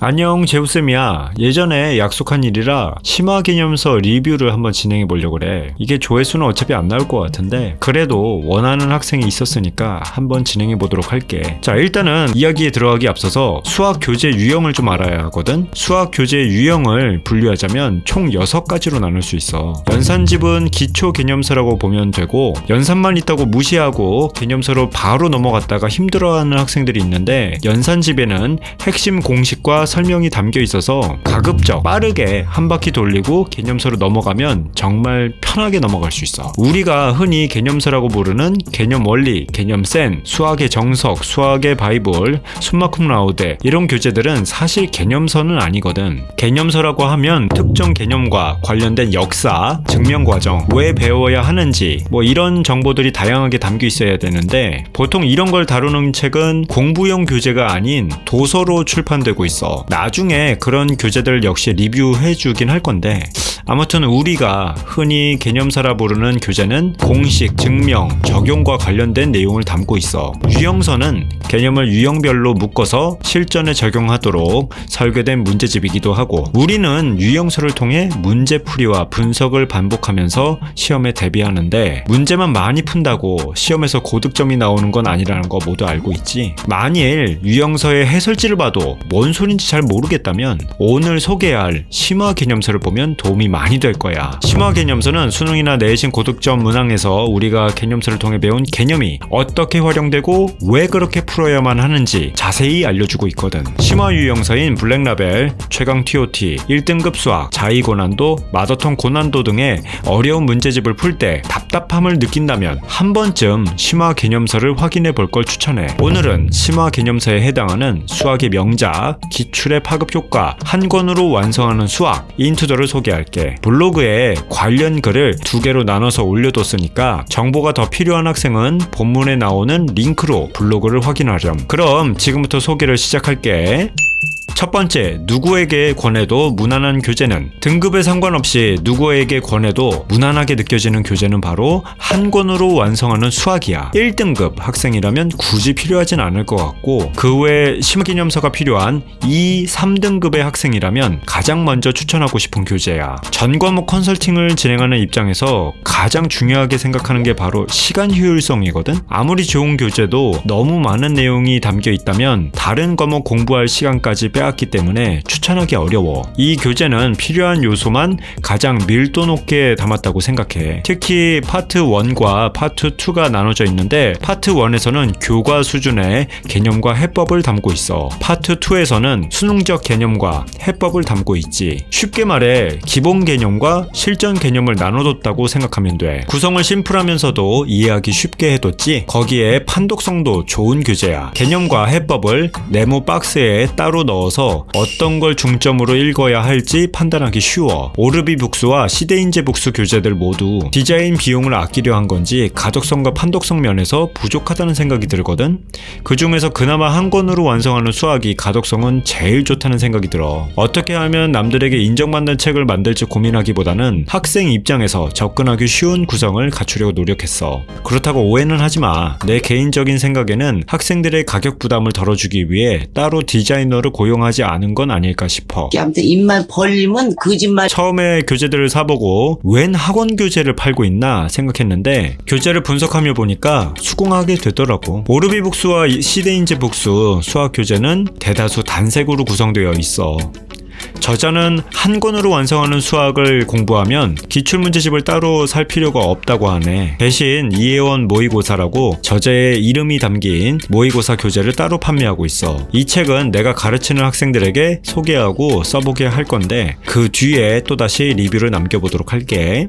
안녕 제우쌤이야. 예전에 약속한 일이라 심화 개념서 리뷰를 한번 진행해 보려고 그래. 이게 조회수는 어차피 안 나올 것 같은데 그래도 원하는 학생이 있었으니까 한번 진행해 보도록 할게. 자 일단은 이야기에 들어가기 앞서서 수학 교재 유형을 좀 알아야 하거든. 수학 교재 유형을 분류하자면 총 6가지로 나눌 수 있어. 연산집은 기초 개념서라고 보면 되고 연산만 있다고 무시하고 개념서로 바로 넘어갔다가 힘들어하는 학생들이 있는데 연산집에는 핵심 공식과 설명이 담겨 있어서 가급적 빠르게 한 바퀴 돌리고 개념서로 넘어가면 정말 편하게 넘어갈 수 있어. 우리가 흔히 개념서라고 부르는 개념 원리, 개념 센, 수학의 정석, 수학의 바이블, 숨마쿰 라우데 이런 교재들은 사실 개념서는 아니거든. 개념서라고 하면 특정 개념과 관련된 역사, 증명 과정, 왜 배워야 하는지 뭐 이런 정보들이 다양하게 담겨 있어야 되는데 보통 이런 걸 다루는 책은 공부용 교재가 아닌 도서로 출판되고 있어. 나중에 그런 교재들 역시 리뷰해 주긴 할 건데 아무튼 우리가 흔히 개념사라 부르는 교재는 공식, 증명, 적용과 관련된 내용을 담고 있어. 유형서는 개념을 유형별로 묶어서 실전에 적용하도록 설계된 문제집이기도 하고 우리는 유형서를 통해 문제풀이와 분석을 반복하면서 시험에 대비하는데 문제만 많이 푼다고 시험에서 고득점이 나오는 건 아니라는 거 모두 알고 있지. 만일 유형서의 해설지를 봐도 뭔 소린지 잘 모르겠다면 오늘 소개할 심화 개념서를 보면 도움이 많이 될 거야. 심화 개념서는 수능이나 내신 고득점 문항에서 우리가 개념서를 통해 배운 개념이 어떻게 활용되고 왜 그렇게 풀어야만 하는지 자세히 알려주고 있거든. 심화 유형서인 블랙라벨, 최강 TOT, 1등급 수학, 자이 고난도, 마더톤 고난도 등의 어려운 문제집을 풀 때 답답함을 느낀다면 한 번쯤 심화 개념서를 확인해 볼 걸 추천해. 오늘은 심화 개념서에 해당하는 수학의 명작, 기출의 파급 효과, 한 권으로 완성하는 수학, 인투더를 소개할게. 블로그에 관련 글을 두 개로 나눠서 올려뒀으니까 정보가 더 필요한 학생은 본문에 나오는 링크로 블로그를 확인하렴. 그럼 지금부터 소개를 시작할게. 첫 번째, 누구에게 권해도 무난한 교재는 등급에 상관없이 누구에게 권해도 무난하게 느껴지는 교재는 바로 한 권으로 완성하는 수학이야. 1등급 학생이라면 굳이 필요하진 않을 것 같고 그외 심기념서가 필요한 2, 3등급의 학생이라면 가장 먼저 추천하고 싶은 교재야. 전 과목 컨설팅을 진행하는 입장에서 가장 중요하게 생각하는 게 바로 시간 효율성이거든. 아무리 좋은 교재도 너무 많은 내용이 담겨 있다면 다른 과목 공부할 시간까지 빼 앗기 때문에 추천하기 어려워. 이 교재는 필요한 요소만 가장 밀도 높게 담았다고 생각해. 특히 파트 1과 파트 2가 나눠져 있는데 파트 1에서는 교과 수준의 개념과 해법을 담고 있어. 파트 2에서는 수능적 개념과 해법을 담고 있지. 쉽게 말해 기본 개념과 실전 개념을 나눠뒀다고 생각하면 돼. 구성을 심플하면서도 이해하기 쉽게 해뒀지. 거기에 판독성도 좋은 교재야. 개념과 해법을 네모 박스에 따로 넣어서 어떤 걸 중점으로 읽어야 할지 판단하기 쉬워. 오르비 북스와 시대인재 북스 교재들 모두 디자인 비용을 아끼려 한 건지 가독성과 판독성 면에서 부족하다는 생각이 들거든. 그 중에서 그나마 한 권으로 완성하는 수학이 가독성은 제일 좋다는 생각이 들어. 어떻게 하면 남들에게 인정받는 책을 만들지 고민하기보다는 학생 입장에서 접근하기 쉬운 구성을 갖추려고 노력했어. 그렇다고 오해는 하지 마. 내 개인적인 생각에는 학생들의 가격 부담을 덜어주기 위해 따로 디자이너를 고용하 지 않은 건 아닐까 싶어. 아무튼 입만 벌리면 거짓말 처음에 교재들을 사보고 웬 학원 교재를 팔고 있나 생각했는데 교재를 분석하며 보니까 수긍하게 되더라고. 오르비 북스와 시대인재 북스 수학 교재는 대다수 단색으로 구성되어 있어. 저자는 한 권으로 완성하는 수학을 공부하면 기출문제집을 따로 살 필요가 없다고 하네. 대신 이혜원 모의고사라고 저자의 이름이 담긴 모의고사 교재를 따로 판매하고 있어. 이 책은 내가 가르치는 학생들에게 소개하고 써보게 할 건데 그 뒤에 또다시 리뷰를 남겨보도록 할게.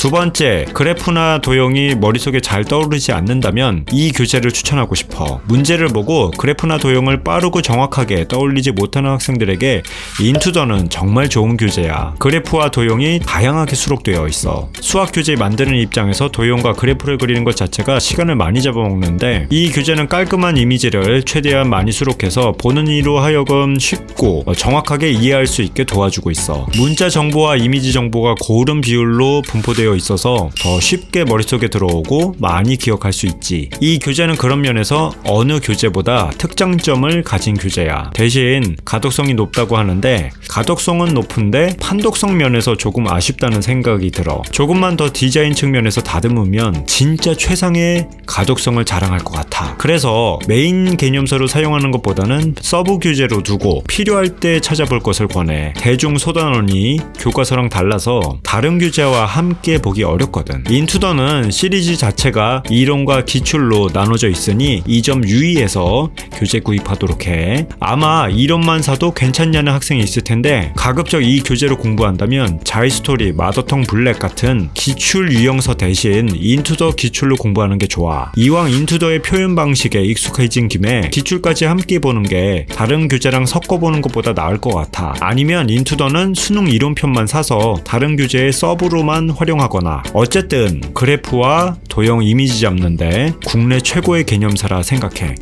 두 번째, 그래프나 도형이 머릿속에 잘 떠오르지 않는다면 이 교재를 추천하고 싶어. 문제를 보고 그래프나 도형을 빠르고 정확하게 떠올리지 못하는 학생들에게 인투더는 정말 좋은 교재야. 그래프와 도형이 다양하게 수록되어 있어. 수학 교재 만드는 입장에서 도형과 그래프를 그리는 것 자체가 시간을 많이 잡아먹는데 이 교재는 깔끔한 이미지를 최대한 많이 수록해서 보는 이로 하여금 쉽고 정확하게 이해할 수 있게 도와주고 있어. 문자 정보와 이미지 정보가 고른 비율로 분포되어 되어 있어서 더 쉽게 머릿속에 들어오고 많이 기억할 수 있지. 이 교재는 그런 면에서 어느 교재보다 특장점을 가진 교재야. 대신 가독성이 높다고 하는데 가독성은 높은데 판독성 면에서 조금 아쉽다는 생각이 들어. 조금만 더 디자인 측면에서 다듬으면 진짜 최상의 가독성을 자랑할 것 같아. 그래서 메인 개념서로 사용하는 것보다는 서브 교재로 두고 필요할 때 찾아볼 것을 권해. 대중 소단원이 교과서랑 달라서 다른 교재와 함께 보기 어렵거든. 인투더는 시리즈 자체가 이론과 기출로 나눠져 있으니 이 점 유의해서 교재 구입하도록 해. 아마 이론만 사도 괜찮냐는 학생이 있을 텐데 가급적 이 교재로 공부한다면 자이스토리, 마더텅 블랙 같은 기출 유형서 대신 인투더 기출로 공부하는 게 좋아. 이왕 인투더의 표현 방식에 익숙해진 김에 기출까지 함께 보는 게 다른 교재랑 섞어보는 것보다 나을 것 같아. 아니면 인투더는 수능 이론편만 사서 다른 교재의 서브로만 활용 하거나 어쨌든 그래프와 도형 이미지 잡는데 국내 최고의 개념사라 생각해.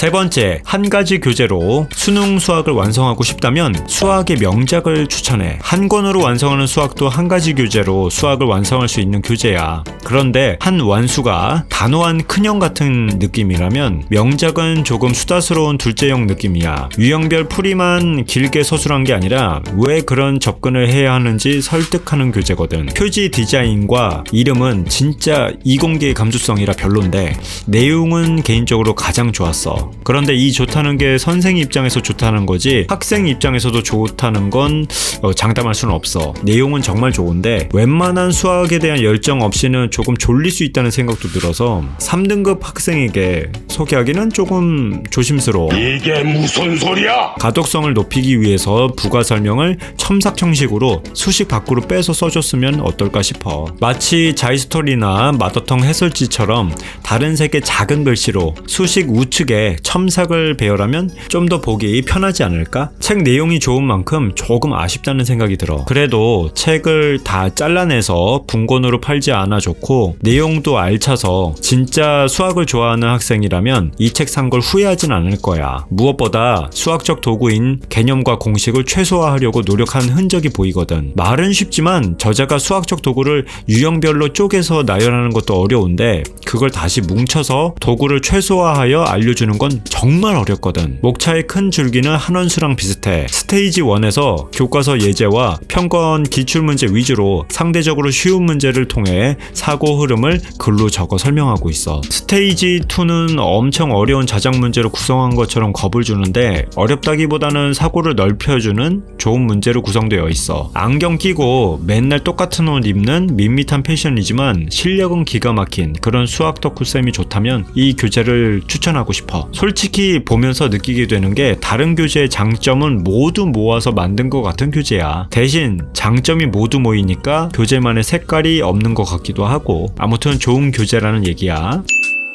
세 번째, 한 가지 교재로 수능 수학을 완성하고 싶다면 수학의 명작을 추천해. 한 권으로 완성하는 수학도 한 가지 교재로 수학을 완성할 수 있는 교재야. 그런데 한 완수가 단호한 큰형 같은 느낌이라면 명작은 조금 수다스러운 둘째형 느낌이야. 유형별 풀이만 길게 서술한 게 아니라 왜 그런 접근을 해야 하는지 설득하는 교재거든. 표지 디자인과 이름은 진짜 이공계의 감수성이라 별론데 내용은 개인적으로 가장 좋았어. 그런데 이 좋다는 게 선생 입장에서 좋다는 거지 학생 입장에서도 좋다는 건 어, 장담할 수는 없어. 내용은 정말 좋은데 웬만한 수학에 대한 열정 없이는 조금 졸릴 수 있다는 생각도 들어서 3등급 학생에게 소개하기는 조금 조심스러워. 이게 무슨 소리야? 가독성을 높이기 위해서 부가 설명을 첨삭 형식으로 수식 밖으로 빼서 써줬으면 어떨까 싶어. 마치 자이스토리나 마더텅 해설지처럼 다른 색의 작은 글씨로 수식 우측에 첨삭을 배열하면 좀 더 보기 편하지 않을까? 책 내용이 좋은 만큼 조금 아쉽다는 생각이 들어. 그래도 책을 다 잘라내서 분권으로 팔지 않아 좋고 내용도 알차서 진짜 수학을 좋아하는 학생이라면 이 책 산 걸 후회하진 않을 거야. 무엇보다 수학적 도구인 개념과 공식을 최소화하려고 노력한 흔적이 보이거든. 말은 쉽지만 저자가 수학적 도구를 유형별로 쪼개서 나열하는 것도 어려운데 그걸 다시 뭉쳐서 도구를 최소화하여 알려주는 건 정말 어렵거든. 목차의 큰 줄기는 한원수랑 비슷해. 스테이지 1에서 교과서 예제와 평권 기출문제 위주로 상대적으로 쉬운 문제를 통해 사고 흐름을 글로 적어 설명하고 있어. 스테이지 2는 엄청 어려운 자작 문제로 구성한 것처럼 겁을 주는데 어렵다기보다는 사고를 넓혀주는 좋은 문제로 구성되어 있어. 안경 끼고 맨날 똑같은 옷 입는 밋밋한 패션이지만 실력은 기가 막힌 그런 수학 덕후쌤이 좋다면 이 교재를 추천하고 싶어. 솔직히 보면서 느끼게 되는 게 다른 교재의 장점은 모두 모아서 만든 것 같은 교재야. 대신 장점이 모두 모이니까 교재만의 색깔이 없는 것 같기도 하고 아무튼 좋은 교재라는 얘기야.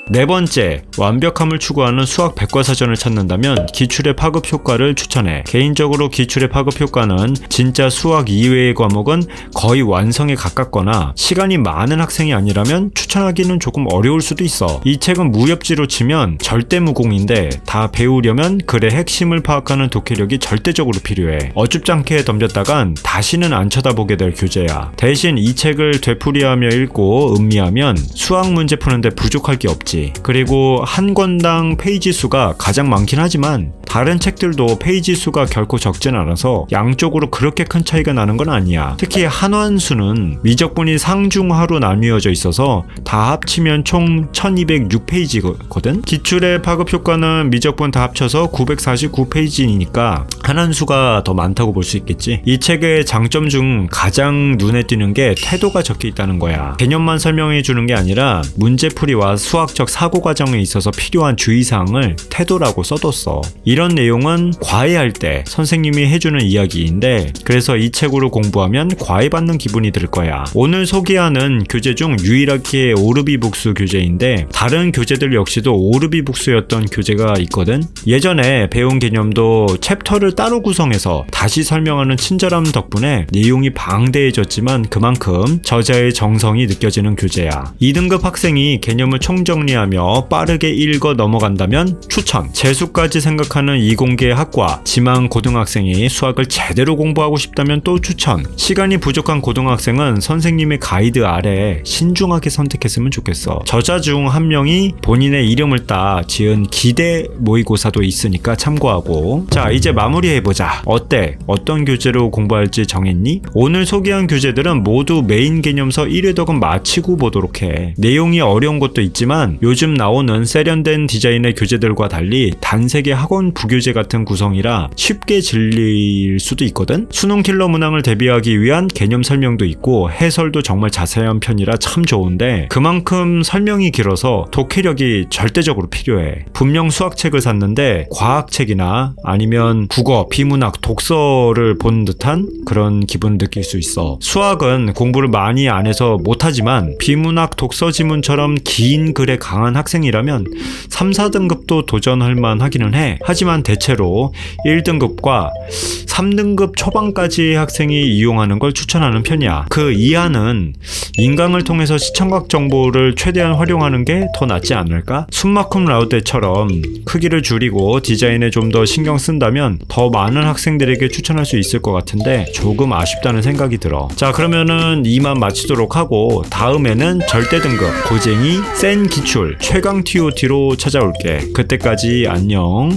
네 번째, 완벽함을 추구하는 수학 백과사전을 찾는다면 기출의 파급 효과를 추천해. 개인적으로 기출의 파급 효과는 진짜 수학 이외의 과목은 거의 완성에 가깝거나 시간이 많은 학생이 아니라면 추천하기는 조금 어려울 수도 있어. 이 책은 무협지로 치면 절대 무공인데 다 배우려면 글의 핵심을 파악하는 독해력이 절대적으로 필요해. 않게 덤볐다간 다시는 안 쳐다보게 될 교재야. 대신 이 책을 되풀이하며 읽고 음미하면 수학 문제 푸는데 부족할 게 없지. 그리고 한 권당 페이지 수가 가장 많긴 하지만 다른 책들도 페이지 수가 결코 적진 않아서 양쪽으로 그렇게 큰 차이가 나는 건 아니야. 특히 한환수는 미적분이 상중하로 나뉘어져 있어서 다 합치면 총 1206페이지거든? 기출의 파급 효과는 미적분 다 합쳐서 949페이지니까 한환수가 더 많다고 볼 수 있겠지. 이 책의 장점 중 가장 눈에 띄는 게 태도가 적혀 있다는 거야. 개념만 설명해 주는 게 아니라 문제풀이와 수학 적 사고 과정에 있어서 필요한 주의사항을 태도라고 써뒀어. 이런 내용은 과외할 때 선생님이 해주는 이야기인데 그래서 이 책으로 공부하면 과외받는 기분이 들 거야. 오늘 소개하는 교재 중 유일하게 오르비 북스 교재인데 다른 교재들 역시도 오르비 북스였던 교재가 있거든. 예전에 배운 개념도 챕터를 따로 구성해서 다시 설명하는 친절함 덕분에 내용이 방대해졌지만 그만큼 저자의 정성이 느껴지는 교재야. 2등급 학생이 개념을 총정리 하며 빠르게 읽어 넘어간다면 추천. 재수까지 생각하는 이공계 학과 지망 고등학생이 수학을 제대로 공부하고 싶다면 또 추천. 시간이 부족한 고등학생은 선생님의 가이드 아래 신중하게 선택했으면 좋겠어. 저자 중 한 명이 본인의 이름을 따 지은 기대 모의고사도 있으니까 참고하고. 자, 이제 마무리해보자. 어때? 어떤 교재로 공부할지 정했니? 오늘 소개한 교재들은 모두 메인 개념서 1회독은 마치고 보도록 해. 내용이 어려운 것도 있지만 요즘 나오는 세련된 디자인의 교재들과 달리 단색의 학원 부교재 같은 구성이라 쉽게 질릴 수도 있거든? 수능 킬러 문항을 대비하기 위한 개념 설명도 있고 해설도 정말 자세한 편이라 참 좋은데 그만큼 설명이 길어서 독해력이 절대적으로 필요해. 분명 수학책을 샀는데 과학책이나 아니면 국어, 비문학, 독서를 본 듯한 그런 기분 느낄 수 있어. 수학은 공부를 많이 안 해서 못하지만 비문학, 독서 지문처럼 긴 글에 강한 학생이라면 3, 4등급도 도전할 만 하기는 해. 하지만 대체로 1등급과 3등급 초반까지 학생이 이용하는 걸 추천하는 편이야. 그 이하는 인강을 통해서 시청각 정보를 최대한 활용하는 게 더 낫지 않을까? 숨막힘 라우드처럼 크기를 줄이고 디자인에 좀 더 신경 쓴다면 더 많은 학생들에게 추천할 수 있을 것 같은데 조금 아쉽다는 생각이 들어. 자, 그러면은 이만 마치도록 하고 다음에는 절대 등급 고쟁이 센 기출 최강 TOT로 찾아올게. 그때까지 안녕.